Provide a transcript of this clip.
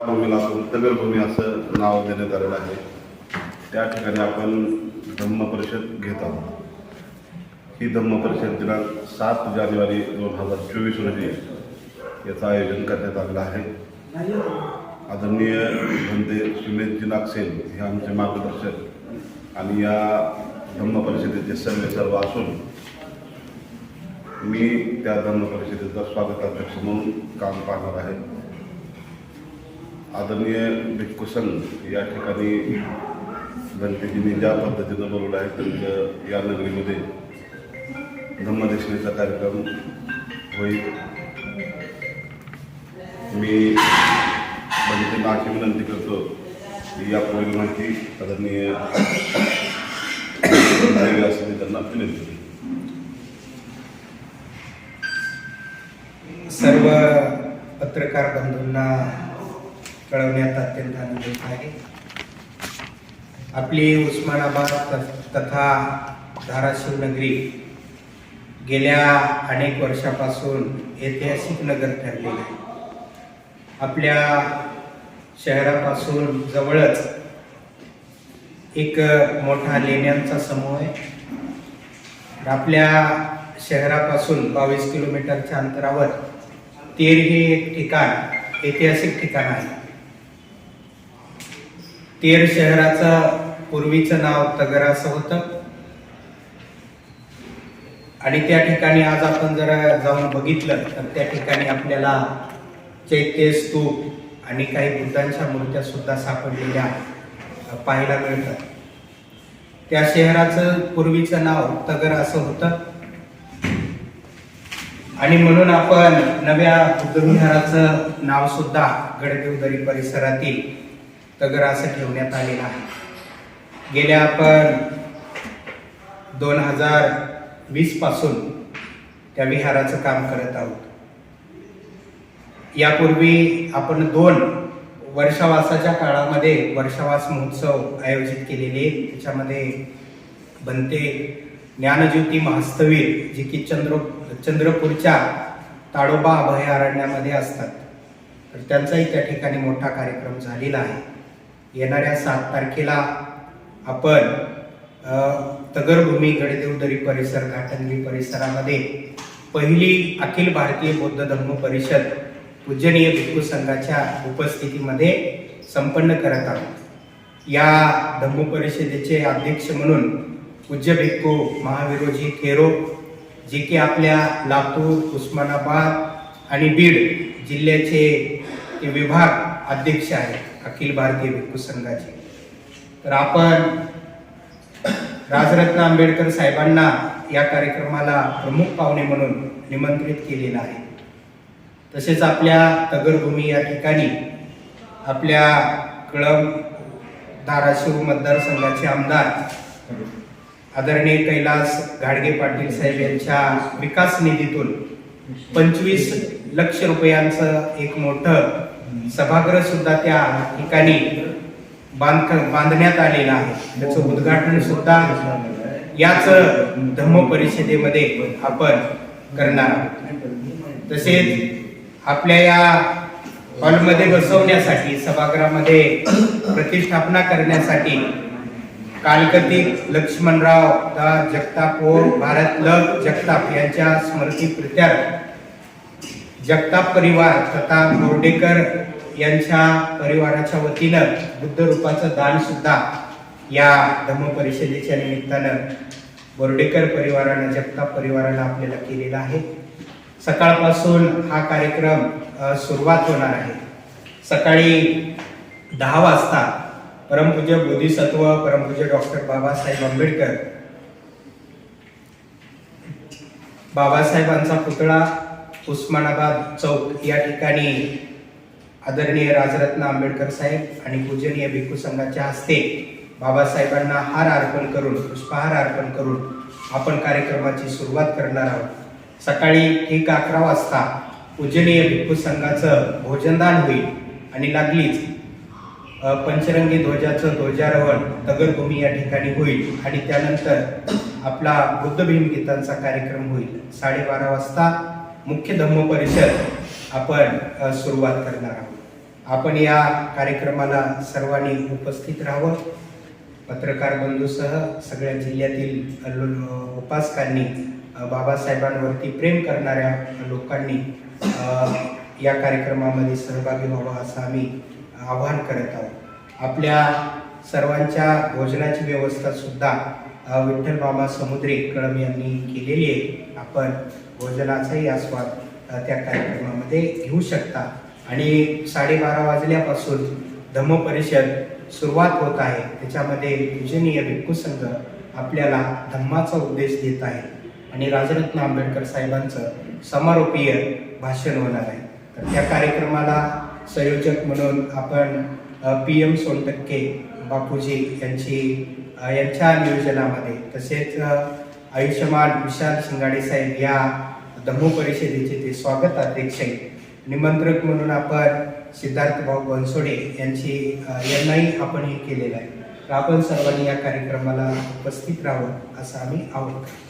भूमीला आपण तगरभूमी असं नाव देण्यात आलेलं आहे. त्या ठिकाणी आपण धम्म परिषद घेत आहोत. ही धम्म परिषद दिनांक सात जानेवारी दोन हजार चोवीस रोजी याचं आयोजन करण्यात आलेलं आहे. आदरणीय बंदे सुमेधजी नागसेन हे आमचे मार्गदर्शक आणि या धम्म परिषदेचे सर्व सर्व असून मी त्या धम्म परिषदेचा स्वागताध्यक्ष म्हणून काम पाहणार आहे. आदरणीय भिक्कुसन या ठिकाणी गणपतींनी ज्या पद्धतीनं बोलवलं आहे त्यांचं या नगरीमध्ये धम्मदक्षिणेचा कार्यक्रम होईल. मी म्हणजे बंदींना अशी विनंती करतो की या माहिती आदरणीय द्यावी त्यांना विनंती सर्व पत्रकार बंधूंना कळवण्यात अत्यंत आनंद होत आहे. आपली उस्मानाबाद त- तथा धाराशिव नगरी गेल्या अनेक वर्षापासून ऐतिहासिक नगर ठरलेली आहे. आपल्या शहरापासून जवळच एक मोठा लेण्यांचा समूह आहे. आपल्या शहरापासून बावीस किलोमीटरच्या अंतरावर तेर हे एक ठिकाण ऐतिहासिक ठिकाण आहे. तेर शहराचं पूर्वीचं नाव तगर असं होतं. आणि त्या ठिकाणी आज आपण जर जाऊन बघितलं तर त्या ठिकाणी आपल्याला चैत्य स्तूप आणि काही बुद्धांच्या मूर्त्या सुद्धा सापडलेल्या पाहायला मिळतात. त्या शहराचं पूर्वीचं नाव तगर असं होतं. आणि म्हणून आपण नव्या बुद्धविहाराचं नाव सुद्धा गडदेवदरी परिसरातील तगर असं ठेवण्यात आलेलं आहे. गेल्या आपण दोन हजार वीसपासून त्या विहाराचं काम करत आहोत. यापूर्वी आपण दोन वर्षावासाच्या काळामध्ये वर्षावास महोत्सव आयोजित केलेले त्याच्यामध्ये बनते ज्ञानज्योती महास्तवीर जे की चंद्र चंद्रपूरच्या ताडोबा अभयारण्यामध्ये असतात. तर त्यांचाही त्या ठिकाणी मोठा कार्यक्रम झालेला आहे. येणाऱ्या सात तारखेला आपण तगरभूमी गडदेवदरी परिसर घाटंगरी परिसरामध्ये पहिली अखिल भारतीय बौद्ध धम्म परिषद पूजनीय भिक्खू संघाच्या उपस्थितीमध्ये संपन्न करत आहोत. या धम्म परिषदेचे अध्यक्ष म्हणून पूज्य भिक्खू महाविरोजी थेरो जे की आपल्या लातूर उस्मानाबाद आणि बीड जिल्ह्याचे विभाग अध्यक्ष आहेत. अखिल भारतीय भिक्खू संघाचे. तर आपण राजरत्न आंबेडकर साहेबांना या कार्यक्रमाला प्रमुख पाहुणे म्हणून निमंत्रित केलेलं आहे. तसेच आपल्या तगरभूमी या ठिकाणी आपल्या कळम धाराशिव मतदारसंघाचे आमदार आदरणीय कैलास घाडगे पाटील साहेब यांच्या विकास निधीतून पंचवीस लक्ष रुपयांचं एक मोठं सभागृह सुद्धा त्या ठिकाणी बांध बांधण्यात आलेला आहे. त्याचं उद्घाटन सुद्धा याच धम्म परिषदेमध्ये आपण करणार आहोत. तसेच आपल्या या हॉलमध्ये बसवण्यासाठी सभागृहामध्ये प्रतिष्ठापना करण्यासाठी कालकथित लक्ष्मणराव दा जगताप व भारत लग जगताप यांच्या स्मृतीप्रित्यार्थ जगताप परिवार तथा बोर्डेकर यांच्या परिवाराच्या वतीनं बुद्ध रूपाचं दान सुद्धा या धम्म परिषदेच्या निमित्तानं बोर्डेकर परिवारानं जगताप परिवारानं आपल्याला केलेला आहे. सकाळपासून हा कार्यक्रम सुरुवात होणार आहे. सकाळी दहा वाजता परमपूज्य बोधिसत्व परमपूज्य डॉक्टर बाबासाहेब आंबेडकर बाबासाहेबांचा पुतळा उस्मानाबाद चौक या ठिकाणी आदरणीय राजरत्न आंबेडकर साहेब आणि पूजनीय भिक्खू संघाच्या हस्ते बाबासाहेबांना हार अर्पण करून पुष्पहार अर्पण करून आपण कार्यक्रमाची सुरुवात करणार आहोत. सकाळी ठीक अकरा वाजता पूजनीय भिक्खू संघाचं भोजनदान होईल आणि लागलीच पंचरंगी ध्वजाचं ध्वजारोहण तगरभूमी या ठिकाणी होईल आणि त्यानंतर आपला बुद्ध भीम गीतांचा कार्यक्रम होईल. साडेबारा वाजता मुख्य धम्म परिषद आपण सुरुवात करणार आहोत. आपण या कार्यक्रमाला सर्वांनी उपस्थित राहावं. पत्रकार बंधूसह सगळ्या जिल्ह्यातील उपासकांनी बाबासाहेबांवरती प्रेम करणाऱ्या लोकांनी या कार्यक्रमामध्ये सहभागी व्हावं असं आम्ही आवाहन करत आहोत. आपल्या सर्वांच्या भोजनाची व्यवस्था सुद्धा विठ्ठल मामा समुद्रे कळम यांनी केलेली आहे. आपण भोजनाचाही आस्वाद त्या कार्यक्रमामध्ये घेऊ शकता. आणि साडेबारा वाजल्यापासून धम्म परिषद सुरुवात होत आहे. त्याच्यामध्ये पूजनीय भिक्खू संघ आपल्याला धम्माचा उपदेश देत आहे. आणि राजरत्न आंबेडकर साहेबांचं समारोपीय भाषण होणार आहे. तर त्या कार्यक्रमाला संयोजक म्हणून आपण पी एम सोनटक्के बापूजी यांची यांच्या नियोजनामध्ये तसेच आयुष्यमान विशाल शिंगाडे साहेब या धम्म परिषदेचे ते स्वागत अध्यक्ष आहेत. निमंत्रक म्हणून आपण सिद्धार्थ भाऊ बनसोडे यांची यांनाही आपण हे केलेलं आहे. तर आपण सर्वांनी या कार्यक्रमाला उपस्थित राहावं असं आम्ही आवडतो